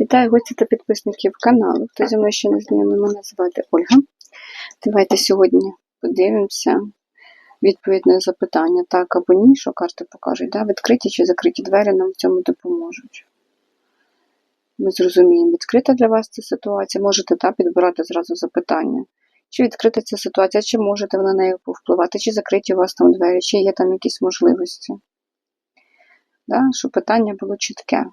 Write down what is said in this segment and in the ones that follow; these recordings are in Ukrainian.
Вітаю гості та підписників каналу. Хто зі мною ще не знайомий, мене звати Ольга. Давайте сьогодні подивимося відповідь на запитання так або ні, що карти покажуть. Да? Відкриті чи закриті двері нам в цьому допоможуть. Ми зрозуміємо, відкрита для вас ця ситуація. Можете та, підбирати зразу запитання. Чи відкрита ця ситуація, чи можете ви на неї повпливати, чи закриті у вас там двері, чи є там якісь можливості. Да? Щоб питання було чітке.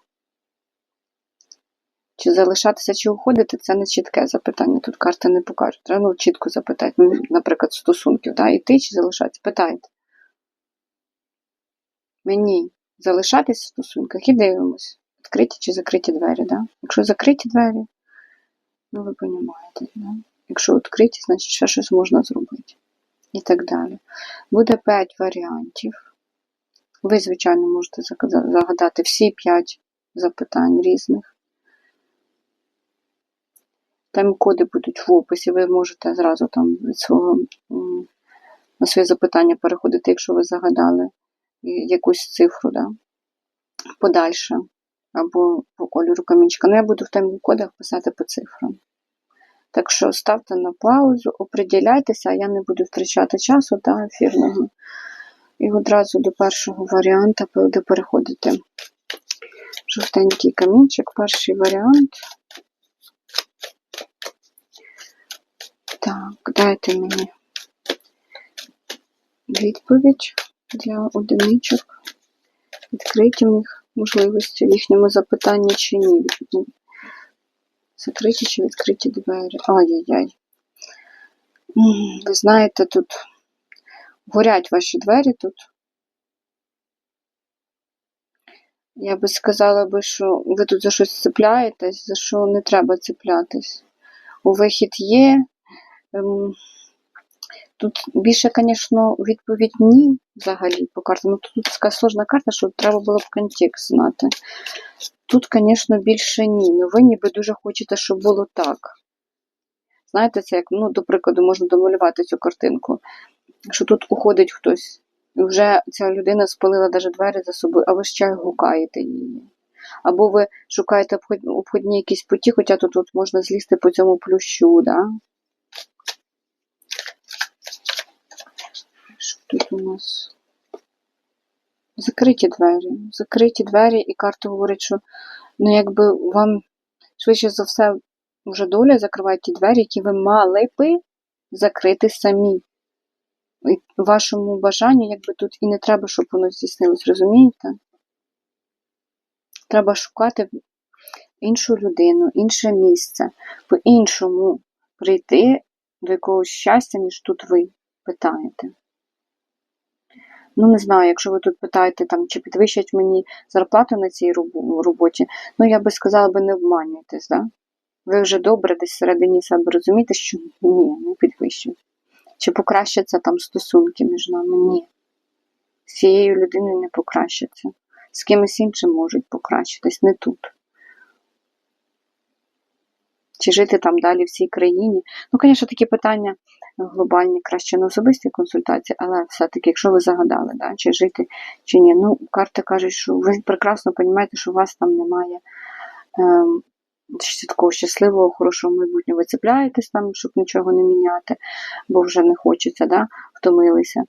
Чи залишатися, чи уходити, це не чітке запитання. Тут карти не покажуть. Треба ну, чітко запитати. Ну, наприклад, стосунків, да? іти чи залишатися? Питайте. Мені залишатись в стосунках і дивимось, відкриті чи закриті двері. Да? Якщо закриті двері, ну ви розумієте, да? якщо відкриті, значить ще щось можна зробити. І так далі. Буде 5 варіантів. Ви, звичайно, можете загадати всі 5 запитань різних. Тайм-коди будуть в описі, ви можете зразу там від свого на своє запитання переходити, якщо ви загадали якусь цифру, да? подальше, або по кольору камінчика. Ну, я буду в тайм-кодах писати по цифрам. Так що ставте на паузу, оприділяйтеся, а я не буду втрачати часу та ефірного. І одразу до першого варіанта буде переходити. Жовтенький камінчик, перший варіант. Так, дайте мені відповідь для одиничок. Відкриті них можливості в їхньому запитанні чи ні. Закриті чи відкриті двері. Ай-яй-яй. Ви знаєте, тут горять ваші двері тут. Я би сказала би, що ви тут за щось цепляєтесь, за що не треба цеплятись. У вихід є. Ем, тут більше, звісно, відповідь ні взагалі по картам. Ну, Тут така сложна карта, що треба було б контекст знати. Тут, звісно, більше ні. Ну ви ніби дуже хочете, щоб було так. Знаєте, це як, ну, до прикладу, можна домалювати цю картинку, що тут уходить хтось. І вже ця людина спалила навіть двері за собою, а ви ще гукаєте її. Або ви шукаєте обходні якісь путі, хоча тут, тут можна злізти по цьому плющу, да? Тут у нас? Закриті двері. Закриті двері, і карта говорить, що ну, якби вам швидше за все вже доля закриває ті двері, які ви мали би закрити самі. І вашому бажанню, якби тут і не треба, щоб воно здійснилось, розумієте? Треба шукати іншу людину, інше місце, по-іншому прийти до якогось щастя, ніж тут ви питаєте. Ну, не знаю, якщо ви тут питаєте, там, чи підвищать мені зарплату на цій роботі, ну я би сказала би, не обманюйтесь, да? Ви вже добре десь всередині себе розумієте, що ні, не підвищують. Чи покращаться там стосунки між нами? Ні. З цією людиною не покращаться. З кимось іншим можуть покращитись, не тут. Чи жити там далі в цій країні? Ну, звісно, такі питання глобальні, краще на особистій консультації, але все-таки, якщо ви загадали, да, чи жити, чи ні. Ну, карти кажуть, що ви прекрасно розумієте, що у вас там немає ем, такого щасливого, хорошого майбутнього. Ви цепляєтесь там, щоб нічого не міняти, бо вже не хочеться, да, втомилися.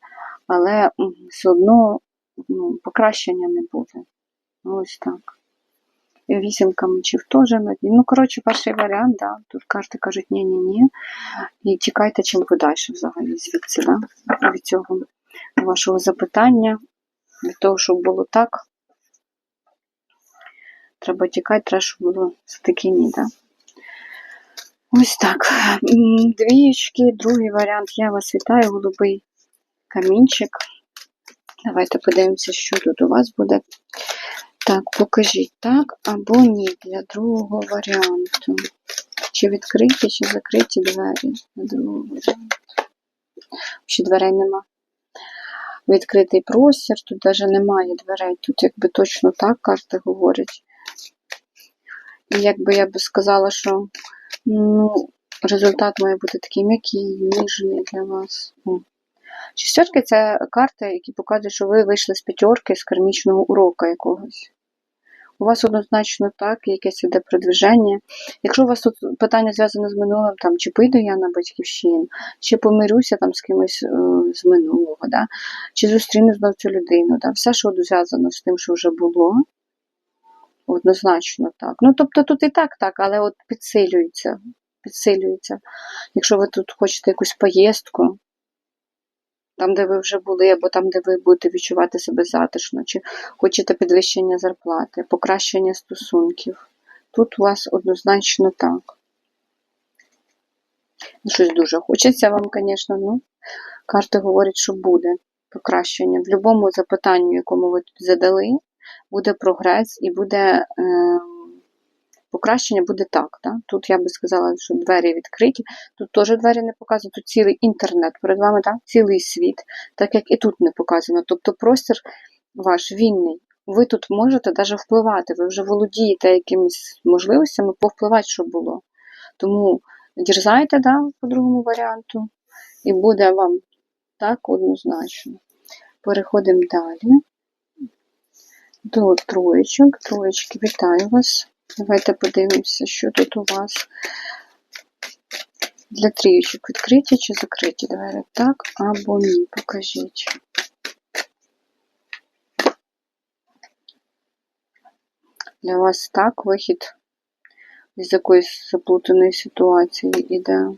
Але все одно ну, покращення не буде. Ось так. Вісімка мечів теж на дні. Ну, коротше, перший варіант, да. Тут карти кажуть ні-ні-ні. І тікайте чим подальше взагалі звідси, да? від цього вашого запитання, від того, щоб було так. Треба тікати, треба, щоб було все-таки ні, да? Ось так. Двієчки, другий варіант. Я вас вітаю, голубий камінчик. Давайте подивимося, що тут у вас буде. Так, покажіть так або ні для другого варіанту. Чи відкриті, чи закриті двері для другого варіанту. Ще дверей нема. Відкритий простір, тут навіть немає дверей. Тут якби точно так карти говорять. І якби я би сказала, що ну, результат має бути такий м'який, ніжний для вас. Шістерки це карти, які показують, що ви вийшли з п'ятерки з кармічного урока якогось. У вас однозначно так, якесь іде продвиження. Якщо у вас тут питання зв'язане з минулим, там, чи поїду я на батьківщину, чи помирюся там з кимось е, з минулого, да? чи зустріну знов цю людину. Да? Все, що зв'язано з тим, що вже було, однозначно так. Ну, тобто тут і так, так, але от підсилюється. Підсилюється. Якщо ви тут хочете якусь поїздку, там, де ви вже були, або там, де ви будете відчувати себе затишно, чи хочете підвищення зарплати, покращення стосунків. Тут у вас однозначно так. Ну, щось дуже хочеться вам, звісно, ну, карти говорять, що буде покращення. В будь-якому запитанню, якому ви тут задали, буде прогрес і буде е, покращення буде так. Да? Тут я би сказала, що двері відкриті, тут теж двері не показано, тут цілий інтернет перед вами, да? цілий світ, так як і тут не показано. Тобто простір ваш вільний. Ви тут можете навіть впливати, ви вже володієте якимись можливостями повпливати, що було. Тому дерзайте да, по другому варіанту, і буде вам так однозначно. Переходимо далі. До троєчок. Троєчки, вітаю вас. Давайте подивимося, що тут у вас. Для трієчок відкриті чи закриті двері? Так або ні, покажіть. Для вас так, вихід з якоїсь заплутаної ситуації іде.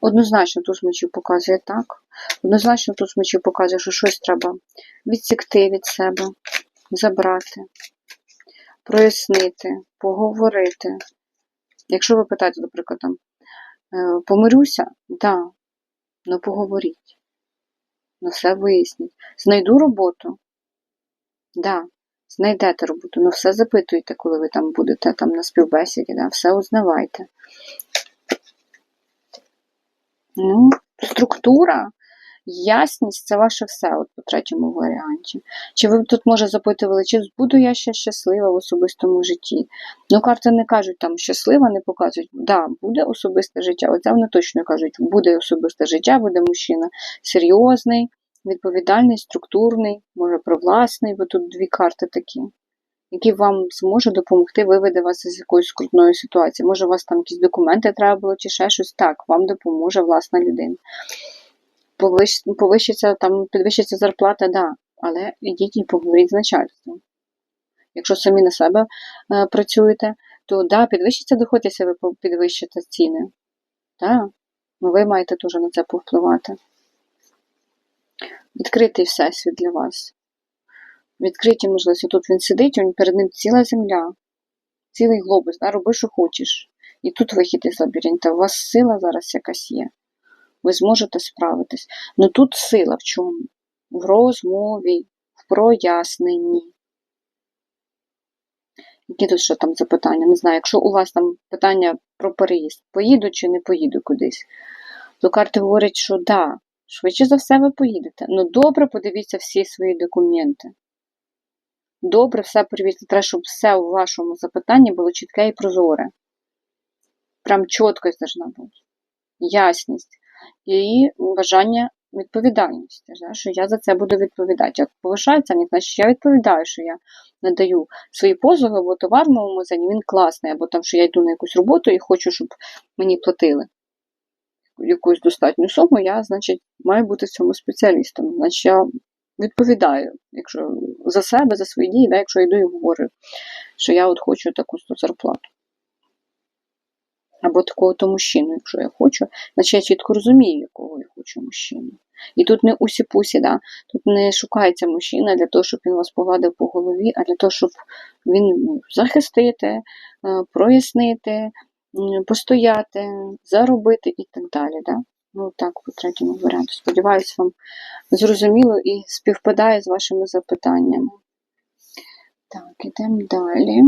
Однозначно тут мечів показує так. Однозначно тут мечів показує, що щось треба відсікти від себе, забрати, прояснити, поговорити. Якщо ви питаєте, наприклад, там, е, помирюся, да, ну поговоріть. Ну все виясніть. Знайду роботу? Да, знайдете роботу, ну все запитуйте, коли ви там будете там на співбесіді, да, все узнавайте. Ну, структура, ясність це ваше все от по третьому варіанті. Чи ви тут, може, запитували, чи буду я ще щаслива в особистому житті? Ну, карти не кажуть там щаслива, не показують. Да, буде особисте життя. Оце вони точно кажуть, буде особисте життя, буде мужчина серйозний, відповідальний, структурний, може провласний, бо тут дві карти такі. Який вам зможе допомогти виведе вас із якоїсь скрутної ситуації. Може, у вас там якісь документи треба було, чи ще щось. Так, вам допоможе власна людина. Повищ, повищиться, там, підвищиться зарплата, да, але йдіть і поговоріть з начальством. Якщо самі на себе е, працюєте, то да, підвищиться доход, якщо ви підвищите ціни. Так, ну ви маєте теж на це повпливати. Відкритий всесвіт для вас відкриті можливості. Тут він сидить, перед ним ціла земля, цілий глобус, да, роби, що хочеш. І тут вихід із лабіринта. У вас сила зараз якась є. Ви зможете справитись. Ну тут сила в чому? В розмові, в проясненні. Які тут що там запитання? Не знаю, якщо у вас там питання про переїзд, поїду чи не поїду кудись, то карти говорять, що да, швидше за все ви поїдете. Ну добре, подивіться всі свої документи добре все перевірте. Треба, щоб все у вашому запитанні було чітке і прозоре. Прям чіткость должна бути. Ясність. І бажання відповідальності, що я за це буду відповідати. Як повишається, значить я відповідаю, що я надаю свої позови, або товар в моєму магазині, він класний, або там, що я йду на якусь роботу і хочу, щоб мені платили якусь достатню суму, я, значить, маю бути в цьому спеціалістом. Значить, я відповідаю, якщо за себе, за свої дії, да, якщо йду і говорю, що я от хочу таку зарплату. Або такого то мужчину, якщо я хочу, значить я чітко розумію, якого я хочу мужчину. І тут не усі-пусі, да? тут не шукається мужчина для того, щоб він вас погладив по голові, а для того, щоб він захистити, е, прояснити, постояти, заробити і так далі. Да? Ну, так, по третьому варіанту. Сподіваюсь, вам зрозуміло і співпадає з вашими запитаннями. Так, ідемо далі.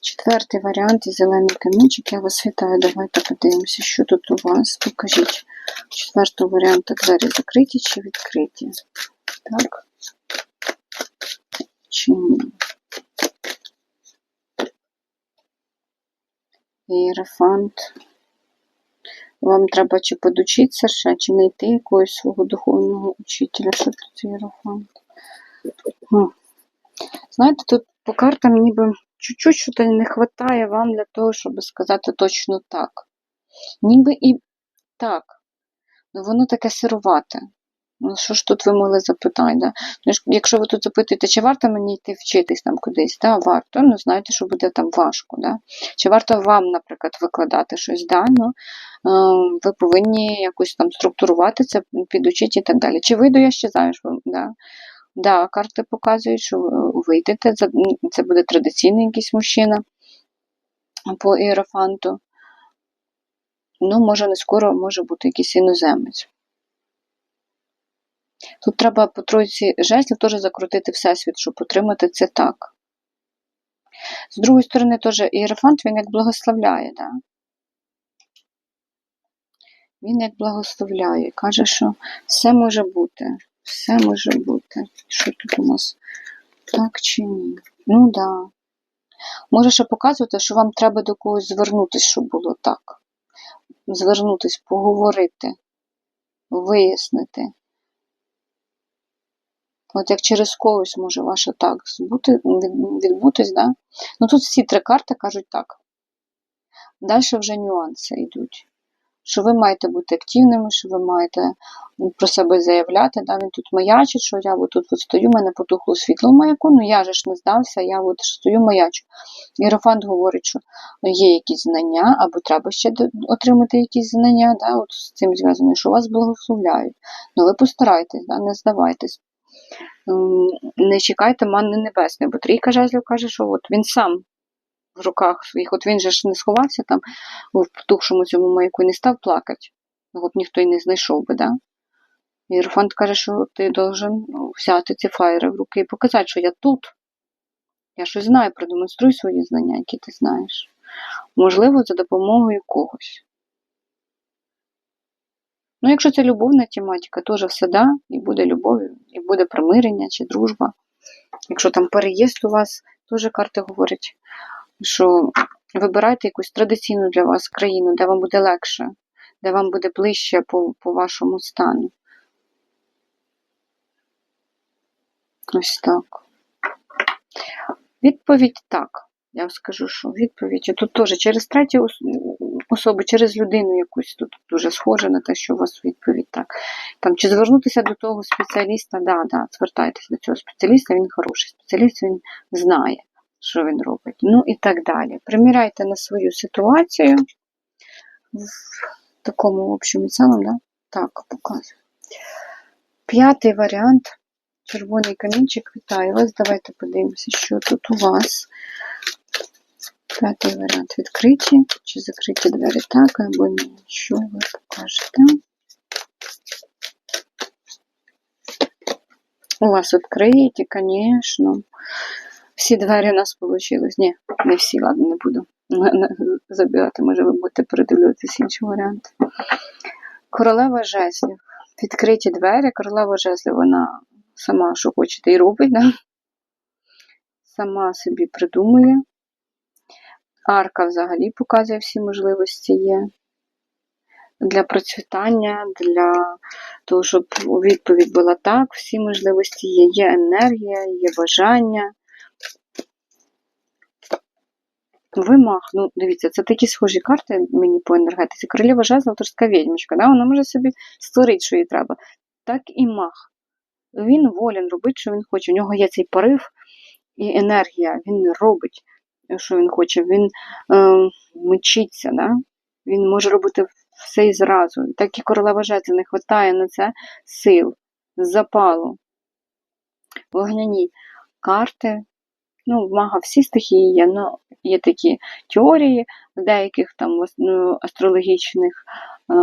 Четвертий варіант і зелений камінчик. Я вас вітаю. Давайте подивимося, що тут у вас. Покажіть. Четвертого варіанту двері закриті чи відкриті. Так. Чи ні? Іерафант. Вам треба чи подучитися ще, чи знайти якогось свого духовного учителя, що тут єрофант. Знаєте, тут по картам ніби чуть-чуть що не вистачає вам для того, щоб сказати точно так. Ніби і так, ну воно таке сирувате. Ну, що ж тут ви могли запитати? Да? Ну, якщо ви тут запитуєте, чи варто мені йти вчитись там кудись, да, варто, ну знаєте, що буде там важко. Да? Чи варто вам, наприклад, викладати щось, да? ну, е, ви повинні якось там структурувати це, підучити і так далі. Чи вийду я ще заміж? Да? Да, карти показують, що ви вийдете, це буде традиційний якийсь мужчина по іерофанту. Ну, може, не скоро може бути якийсь іноземець. Тут треба по тройці жезлів теж закрутити всесвіт, щоб отримати це так. З другої сторони, теж іерофант, він як благословляє, да? Він як благословляє, каже, що все може бути, все може бути. Що тут у нас? Так чи ні? Ну да. Може ще показувати, що вам треба до когось звернутися, щоб було так. Звернутись, поговорити, вияснити. От як через когось може ваше так збути, відбутись, да? Ну тут всі три карти кажуть так. Далі вже нюанси йдуть. Що ви маєте бути активними, що ви маєте про себе заявляти. Да? Він тут маячить, що я от тут от стою, мене потухло світло в маяку, ну я же ж не здався, я от стою маячу. Іерофант говорить, що є якісь знання, або треба ще отримати якісь знання, да? от з цим зв'язані, що вас благословляють. Ну ви постарайтесь, да? не здавайтесь. Не чекайте манни небесної, бо трійка жезлів каже, що от він сам в руках своїх, от він же ж не сховався там в потухшому цьому маяку і не став плакати. Його б ніхто й не знайшов би, да? Іерофант каже, що ти должен ну, взяти ці фаєри в руки і показати, що я тут. Я щось знаю, продемонструй свої знання, які ти знаєш. Можливо, за допомогою когось. Ну, якщо це любовна тематика, теж все да, і буде любов, і буде примирення чи дружба. Якщо там переїзд у вас, теж карти говорять, що вибирайте якусь традиційну для вас країну, де вам буде легше, де вам буде ближче по, по вашому стану. Ось так. Відповідь так. Я скажу, що відповідь. Тут теж через третю ос- особу, через людину якусь тут дуже схоже на те, що у вас відповідь так. Там, чи звернутися до того спеціаліста, да, да, звертайтеся до цього спеціаліста, він хороший спеціаліст, він знає, що він робить. Ну і так далі. Приміряйте на свою ситуацію в такому в цілому, да? так, показую. П'ятий варіант. Червоний камінчик, вітаю вас. Давайте подивимося, що тут у вас. П'ятий варіант відкриті чи закриті двері так або ні. Що ви покажете? У вас відкриті, звісно. Всі двері у нас вийшли. Ні, не всі, ладно, не буду забігати, може ви будете передивлюватися інші варіанти. Королева жезлів. Відкриті двері. Королева жезлів, вона сама, що хочете, і робить, да? сама собі придумує. Арка взагалі показує всі можливості є для процвітання, для того, щоб відповідь була так, всі можливості є. Є енергія, є бажання. Вимах, ну дивіться, це такі схожі карти мені по енергетиці. Королева жезла, торська відьмочка, да? вона може собі створити, що їй треба. Так і мах. Він волен робить, що він хоче. У нього є цей порив і енергія. Він робить, що він хоче. Він е, мчиться, да? він може робити все і зразу. Так і королева жезлів не вистачає на це сил, запалу. Вогняні карти. Ну, мага всі стихії є, але є такі теорії в деяких там ну, астрологічних е,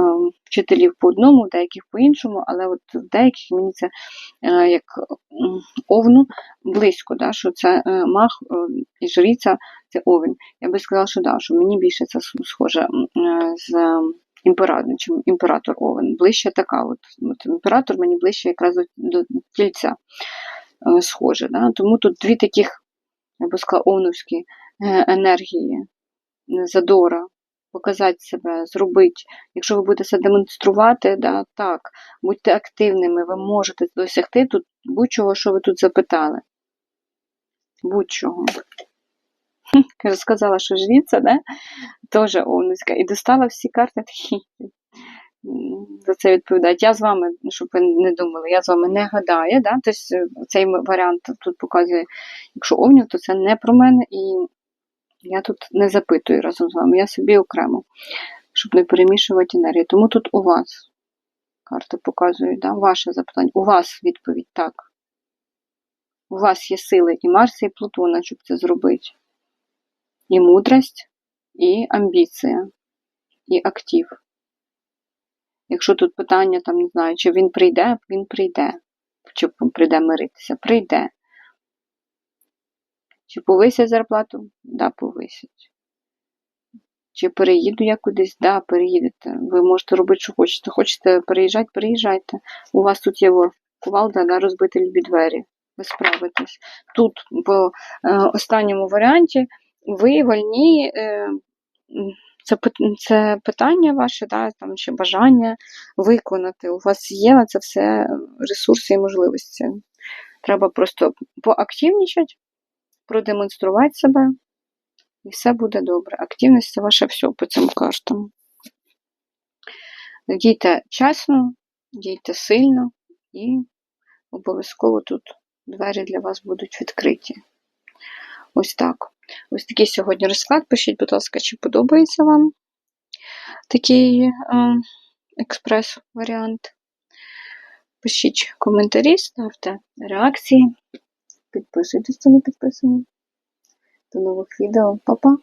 вчителів по одному, в деяких по іншому, але от в деяких мені це е, як овну близько, да, що це е, маг е, жриця це овен. Я би сказала, що да, що мені більше це схоже е, з е, імператором, чим імператор овен. Ближче така. От, от імператор мені ближче якраз до, до тільця е, схоже. Да? Тому тут дві таких, я овновські е, енергії, е, задора, показати себе, зробити. Якщо ви будете це демонструвати, да, так, будьте активними, ви можете досягти тут будь-чого, що ви тут запитали. будь-чого. Каже, сказала, що жріця, да? Теж овницька. І достала всі карти За це відповідають. Я з вами, щоб ви не думали, я з вами не гадаю. Да? Тобто е, цей варіант тут показує, якщо овнів, то це не про мене, і я тут не запитую разом з вами, я собі окремо, щоб не перемішувати енергію. Тому тут у вас карти показують, да? ваше запитання. У вас відповідь так. У вас є сили і Марса, і Плутона, щоб це зробити. І мудрость, і амбіція, і актив. Якщо тут питання, там, не знаю, чи він прийде, він прийде. Чи прийде миритися? Прийде. Чи повисять зарплату? Да, повисять. Чи переїду я кудись? Да, переїдете. Ви можете робити, що хочете. Хочете переїжджати, переїжджайте. У вас тут є кувалда, да, розбити любі двері. Ви справитесь. Тут, по е, останньому варіанті, ви вольні. Е, це, це питання ваше, да, там, чи бажання виконати. У вас є на це все ресурси і можливості. Треба просто поактивнічати, продемонструвати себе, і все буде добре. Активність це ваше все по цим картам. Дійте чесно, дійте сильно і обов'язково тут двері для вас будуть відкриті. Ось так. Ось такий сьогодні розклад. Пишіть, будь ласка, чи подобається вам такий е, експрес-варіант. Пишіть коментарі, ставте реакції. Підписуйтесь, хто не підписані. До нових відео. Па-па!